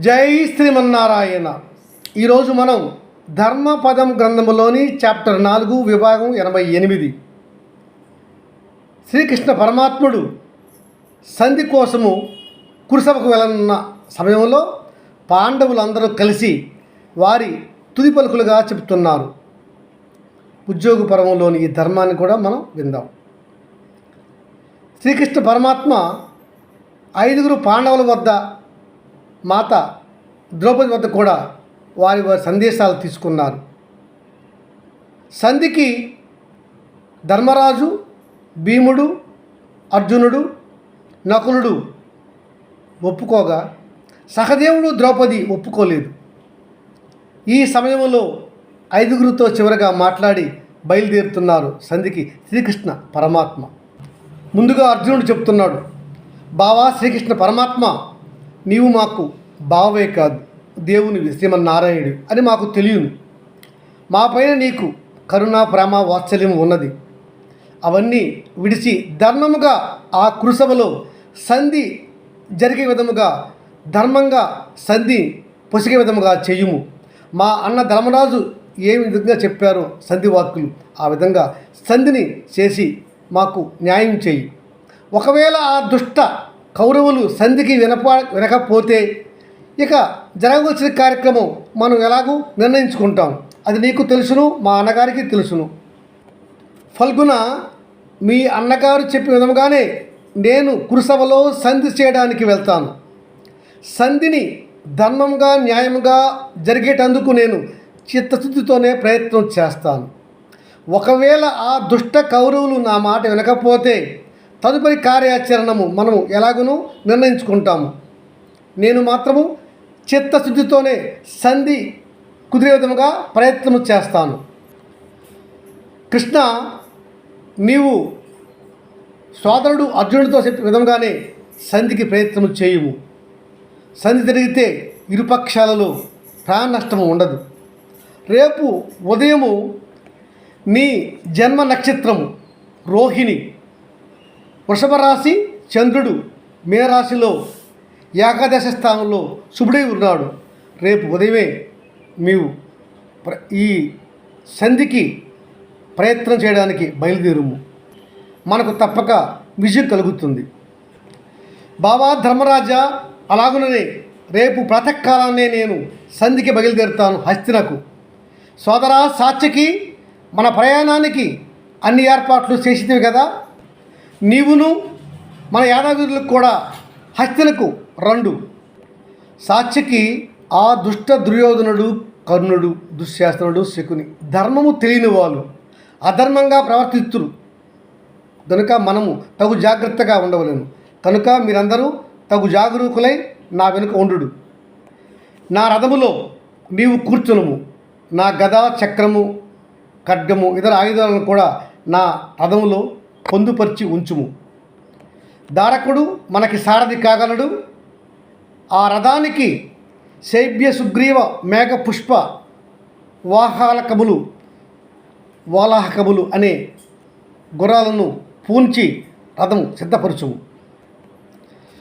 జై శ్రీమన్నారాయణ. ఈరోజు మనం ధర్మపదం గ్రంథములోని చాప్టర్ నాలుగు విభాగం ఎనభై ఎనిమిది. శ్రీకృష్ణ పరమాత్ముడు సంధి కోసము కురుసభకు వెళ్ళనున్న సమయంలో పాండవులందరూ కలిసి వారి తుది పలుకులుగా చెబుతున్నారు. ఉద్యోగ పర్వంలోని ఈ ధర్మాన్ని కూడా మనం విందాం. శ్రీకృష్ణ పరమాత్మ ఐదుగురు పాండవుల వద్ద మాత ద్రౌపది వద్ద కూడా వారి వారి సందేశాలు తీసుకున్నారు. సంధికి ధర్మరాజు భీముడు అర్జునుడు నకులుడు ఒప్పుకోగా సహదేవుడు ద్రౌపది ఒప్పుకోలేదు. ఈ సమయంలో ఐదుగురితో చివరగా మాట్లాడి బయలుదేరుతున్నారు సంధికి శ్రీకృష్ణ పరమాత్మ. ముందుగా అర్జునుడు చెప్తున్నాడు బావా శ్రీకృష్ణ పరమాత్మ నీవు మాకు బావే కాదు దేవునివి శ్రీమన్నారాయణుడు అని మాకు తెలియను. మాపైన నీకు కరుణ ప్రేమ వాత్సల్యం ఉన్నది. అవన్నీ విడిచి ధర్మముగా ఆ కృసభలో సంధి జరిగే విధముగా ధర్మంగా సంధి పొసిగే విధముగా చేయుము. మా అన్న ధర్మరాజు ఏ విధంగా చెప్పారో సంధి వాక్కులు ఆ విధంగా సంధిని చేసి మాకు న్యాయం చేయి. ఒకవేళ ఆ దుష్ట కౌరవులు సంధికి వినప వినకపోతే ఇక జరగవలసిన కార్యక్రమం మనం ఎలాగూ నిర్ణయించుకుంటాం. అది నీకు తెలుసును మా అన్నగారికి తెలుసును. ఫల్గున మీ అన్నగారు చెప్పిన విధముగానే నేను కురుసభలో సంధి చేయడానికి వెళ్తాను. సంధిని ధర్మంగా న్యాయంగా జరిగేటందుకు నేను చిత్తశుద్ధితోనే ప్రయత్నం చేస్తాను. ఒకవేళ ఆ దుష్ట కౌరవులు నా మాట వినకపోతే తదుపరి కార్యాచరణము మనము ఎలాగునూ నిర్ణయించుకుంటాము. నేను మాత్రము చిత్తశుద్ధితోనే సంధి కుదిరే విధముగా ప్రయత్నం చేస్తాను. కృష్ణ నీవు సోదరుడు అర్జునుడితో చెప్పిన విధంగానే సంధికి ప్రయత్నం చేయుము. సంధి జరిగితే ఇరుపక్షాలలో ప్రాణ నష్టము ఉండదు. రేపు ఉదయము నీ జన్మ నక్షత్రము రోహిణి వృషభ రాశి చంద్రుడు మేరాశిలో ఏకాదశ స్థానంలో శుభుడై ఉన్నాడు. రేపు ఉదయమే మీరు ఈ సంధికి ప్రయత్నం చేయడానికి బయలుదేరుము. మనకు తప్పక విజయం కలుగుతుంది. బాబా ధర్మరాజా అలాగుననే రేపు ప్రాతకాలాన్నే నేను సంధికి బయలుదేరుతాను హస్తినకు. సోదరా సాత్యకి మన ప్రయాణానికి అన్ని ఏర్పాట్లు చేసినవి కదా? నీవును మన యాదగిరులకు కూడా హత్యలకు రండు. సాక్షికి ఆ దుష్ట దుర్యోధనుడు కర్ణుడు దుశ్శాసనుడు శకుని. ధర్మము తెలియని వాళ్ళు అధర్మంగా ప్రవర్తిస్తురు. కనుక మనము తగు జాగ్రత్తగా ఉండవలేము కనుక మీరందరూ తగు జాగరూకులై నా వెనుక ఉండు నా రథములో నీవు కూర్చునుము. నా గద చక్రము ఖడ్గము ఇతర ఆయుధాలను కూడా నా రథములో పొందుపరిచి ఉంచుము. దారకుడు మనకి సారథి కాగలడు. ఆ రథానికి శైబ్య సుగ్రీవ మేఘ పుష్ప వాహాలకములు వాలాహకములు అనే గుర్రాలను పూంచి రథం సిద్ధపరచుము.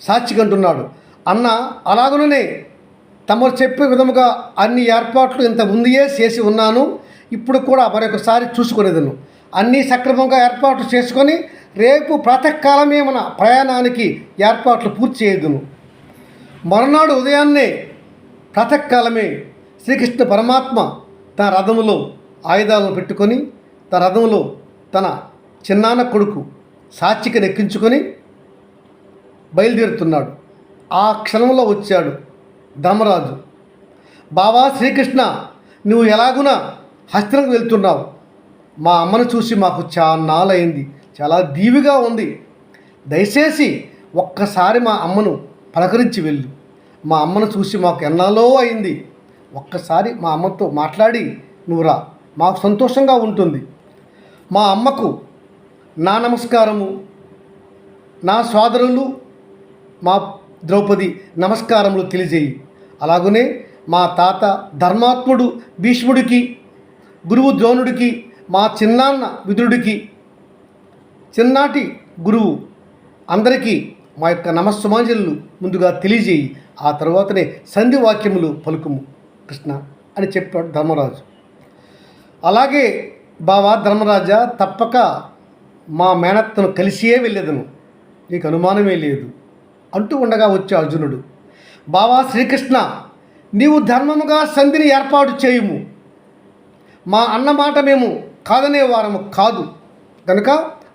సాక్షిగంటున్నాడు అన్న అలాగనే తమరు చెప్పే విధముగా అన్ని ఏర్పాట్లు ఇంత ముందుయే చేసి ఉన్నాను. ఇప్పుడు కూడా మరొకసారి చూసుకునేదను. అన్నీ సక్రమంగా ఏర్పాట్లు చేసుకొని రేపు ప్రాతకాలమే మన ప్రయాణానికి ఏర్పాట్లు పూర్తి చేయదును. మరునాడు ఉదయాన్నే ప్రాతకాలమే శ్రీకృష్ణ పరమాత్మ తన రథములో ఆయుధాలను పెట్టుకొని తన రథములో తన చిన్నాన్న కొడుకు సాక్షికి నెక్కించుకొని బయలుదేరుతున్నాడు. ఆ క్షణంలో వచ్చాడు ధర్మరాజు. బావా శ్రీకృష్ణ నువ్వు ఎలాగునా హస్తినంకు వెళ్తున్నావు? మా అమ్మను చూసి మాకు చాన్నాళ్ళయింది. చాలా దీవిగా ఉంది. దయచేసి ఒక్కసారి మా అమ్మను పలకరించి వెళ్ళు. మా అమ్మను చూసి మాకు ఎన్నాలో అయింది. ఒక్కసారి మా అమ్మతో మాట్లాడి నువ్వురా మాకు సంతోషంగా ఉంటుంది. మా అమ్మకు నా నమస్కారము నా సోదరులు మా ద్రౌపది నమస్కారములు తెలియజేయి. అలాగనే మా తాత ధర్మాత్ముడు భీష్ముడికి గురువు ద్రోణుడికి మా చిన్నాన్న విదురుడికి చిన్నాటి గురువు అందరికీ మా యొక్క నమస్సుమాంజలు ముందుగా తెలియజేయి. ఆ తర్వాతనే సంధి వాక్యములు పలుకుము. కృష్ణ అని చెప్పాడు ధర్మరాజు. అలాగే బావా ధర్మరాజా తప్పక మా మేనత్తను కలిసియే వెళ్ళేదను. నీకు అనుమానమే లేదు అంటూ ఉండగా వచ్చే అర్జునుడు. బావా శ్రీకృష్ణ నీవు ధర్మముగా సంధిని ఏర్పాటు చేయుము. మా అన్న మాట మేము కాదనే వారము కాదు. కనుక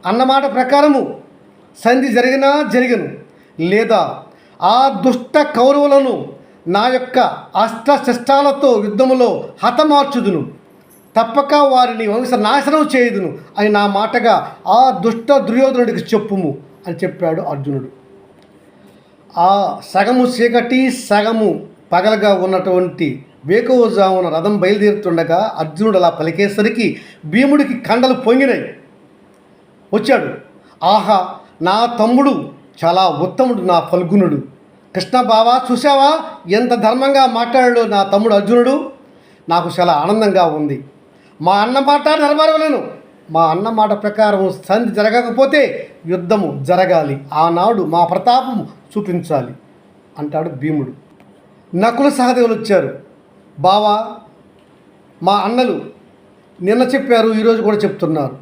అన్నమాట ప్రకారము సంధి జరిగినా జరిగను. లేదా ఆ దుష్ట కౌరవులను నా యొక్క అష్టశస్త్రాలతో యుద్ధములో హతమార్చుదును. తప్పక వారిని వంశ నాశనం చేయుదును అని నా మాటగా ఆ దుష్ట దుర్యోధనుడికి చెప్పుము అని చెప్పాడు అర్జునుడు. ఆ సగము చీకటి సగము పగలగా ఉన్నటువంటి వేకువజామున రథం బయలుదేరుతుండగా అర్జునుడు అలా పలికేసరికి భీముడికి కండలు పొంగినాయి వచ్చాడు. ఆహా నా తమ్ముడు చాలా ఉత్తముడు నా ఫల్గునుడు. కృష్ణ బావా చూసావా ఎంత ధర్మంగా మాట్లాడాడు నా తమ్ముడు అర్జునుడు? నాకు చాలా ఆనందంగా ఉంది. మా అన్న మాట నెరవేరవలేను. మా అన్న మాట ప్రకారం సంధి జరగకపోతే యుద్ధము జరగాలి. ఆనాడు మా ప్రతాపము చూపించాలి అంటాడు భీముడు. నకుల సహదేవులు వచ్చారు. బావా మా అన్నలు నిన్న చెప్పారు ఈరోజు కూడా చెప్తున్నారు.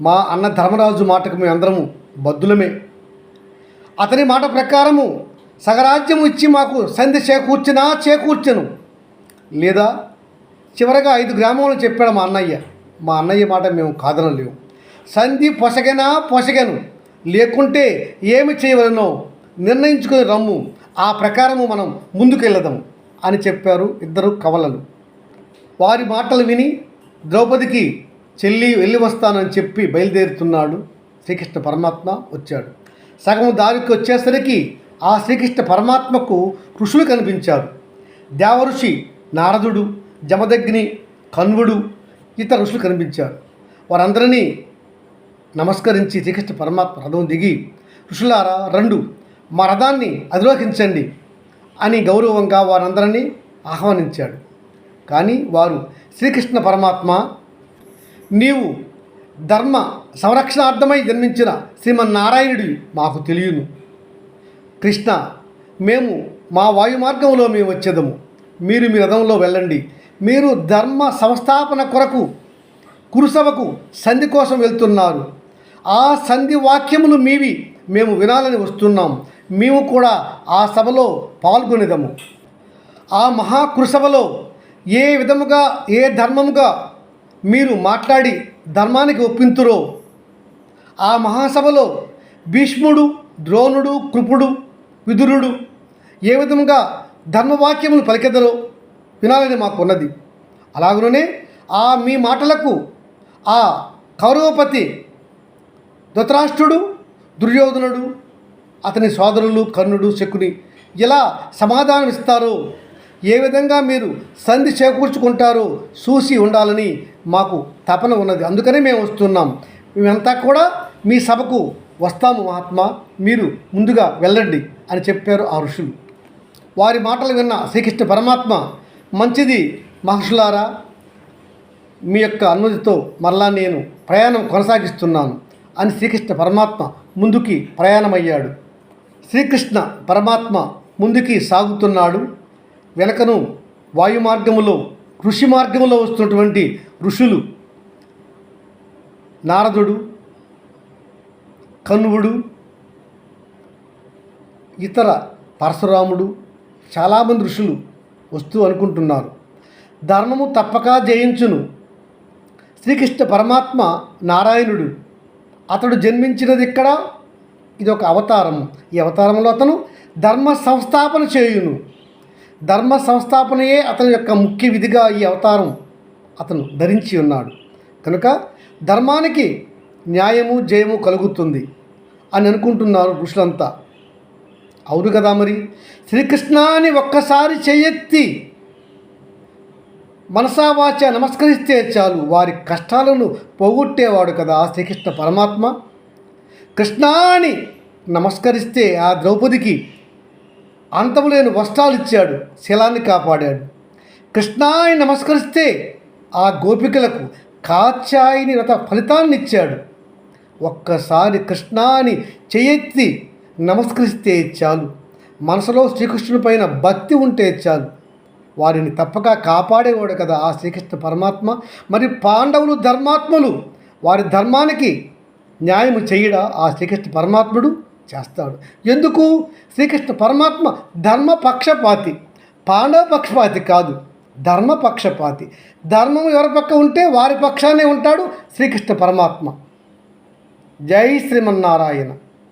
మా అన్న ధర్మరాజు మాటకు మేము అందరము బద్దులమే. అతని మాట ప్రకారము సగరాజ్యం ఇచ్చి మాకు సంధి చేకూర్చినా చేకూర్చను. లేదా చివరగా ఐదు గ్రామంలో చెప్పాడు మా అన్నయ్య. మా అన్నయ్య మాట మేము కాదనలేము. సంధి పొసగనా పొసగను. లేకుంటే ఏమి చేయవలనో నిర్ణయించుకుని రమ్ము. ఆ ప్రకారము మనం ముందుకెళ్ళదాం అని చెప్పారు ఇద్దరు కవలలు. వారి మాటలు విని ద్రౌపదికి చెల్లి వెళ్ళి వస్తానని చెప్పి బయలుదేరుతున్నాడు శ్రీకృష్ణ పరమాత్మ వచ్చాడు. సగం దారికి వచ్చేసరికి ఆ శ్రీకృష్ణ పరమాత్మకు ఋషులు కనిపించారు. దేవఋషి నారదుడు జమదగ్ని కన్వుడు ఇతర ఋషులు కనిపించారు. వారందరినీ నమస్కరించి శ్రీకృష్ణ పరమాత్మ రథం దిగి ఋషులారా రెండు మా రథాన్ని అధిరోహించండి. అని గౌరవంగా వారందరినీ ఆహ్వానించాడు. కానీ వారు శ్రీకృష్ణ పరమాత్మ నీవు ధర్మ సంరక్షణార్థమై జన్మించిన శ్రీమన్నారాయణుడి మాకు తెలియను. కృష్ణ మేము మా వాయు మార్గంలో మేము వచ్చేదము. మీరు మీ రథంలో వెళ్ళండి. మీరు ధర్మ సంస్థాపన కొరకు కురుసభకు సంధి కోసం వెళ్తున్నారు. ఆ సంధి వాక్యములు మీవి మేము వినాలని వస్తున్నాం. మేము కూడా ఆ సభలో పాల్గొనేదము. ఆ మహాకృసభలో ఏ విధముగా ఏ ధర్మముగా మీరు మాట్లాడి ధర్మానికి ఒప్పింతురో ఆ మహాసభలో భీష్ముడు ద్రోణుడు కృపుడు విదురుడు ఏ విధముగా ధర్మవాక్యములు పలికెదరో వినాలని మాకున్నది. అలాగనే ఆ మీ మాటలకు ఆ కౌరవపతి ధృతరాష్ట్రుడు దుర్యోధనుడు అతని సోదరులు కర్ణుడు శకుని ఎలా సమాధానం ఇస్తారో ఏ విధంగా మీరు సంధి చేకూర్చుకుంటారో చూసి ఉండాలని మాకు తపన ఉన్నది. అందుకనే మేము వస్తున్నాం. మేమంతా కూడా మీ సభకు వస్తాము మహాత్మా మీరు ముందుగా వెళ్ళండి అని చెప్పారు ఆ ఋషులు. వారి మాటలు విన్న శ్రీకృష్ణ పరమాత్మ మంచిది మహర్షులారా మీ యొక్క అనుమతితో మరలా నేను ప్రయాణం కొనసాగిస్తున్నాను అని శ్రీకృష్ణ పరమాత్మ ముందుకి ప్రయాణమయ్యాడు. శ్రీకృష్ణ పరమాత్మ ముందుకి సాగుతున్నాడు. వెనకను వాయు మార్గములో ఋషి మార్గంలో వస్తున్నటువంటి ఋషులు నారదుడు కన్వుడు ఇతర పరశురాముడు చాలామంది ఋషులు వస్తూ అనుకుంటున్నారు. ధర్మము తప్పక జయించును. శ్రీకృష్ణ పరమాత్మ నారాయణుడు. అతడు జన్మించినది ఇక్కడ ఇది ఒక అవతారం ఈ అవతారంలో అతను ధర్మ సంస్థాపన చేయును. ధర్మ సంస్థాపనయే అతని యొక్క ముఖ్య విధిగా ఈ అవతారం అతను ధరించి ఉన్నాడు. కనుక ధర్మానికి న్యాయము జయము కలుగుతుంది అని అనుకుంటున్నారు ఋషులంతా. అవును కదా మరి? శ్రీకృష్ణాన్ని ఒక్కసారి చేయెత్తి మనసావాచ నమస్కరిస్తే చాలు. వారి కష్టాలను పోగొట్టేవాడు కదా శ్రీకృష్ణ పరమాత్మ. కృష్ణ అని నమస్కరిస్తే ఆ ద్రౌపదికి అంతములేని వస్త్రాలు ఇచ్చాడు శీలాన్ని కాపాడాడు. కృష్ణ అని నమస్కరిస్తే ఆ గోపికలకు కాచాయిని రథ ఫలితాన్ని ఇచ్చాడు ఒక్కసారి కృష్ణ అని చెయ్యెత్తి నమస్కరిస్తే చాలు. మనసులో శ్రీకృష్ణుని పైన భక్తి ఉంటే చాలు. వారిని తప్పక కాపాడేవాడు కదా ఆ శ్రీకృష్ణ పరమాత్మ. మరి పాండవులు ధర్మాత్ములు వారి ధర్మానికి న్యాయం చేయడ? ఆ శ్రీకృష్ణ పరమాత్ముడు చేస్తాడు. ఎందుకు? శ్రీకృష్ణ పరమాత్మ ధర్మపక్షపాతి. పాండవ పక్షపాతి కాదు. ధర్మపక్షపాతి. ధర్మం ఎవరి పక్క ఉంటే వారి పక్షానే ఉంటాడు శ్రీకృష్ణ పరమాత్మ. జై శ్రీమన్నారాయణ.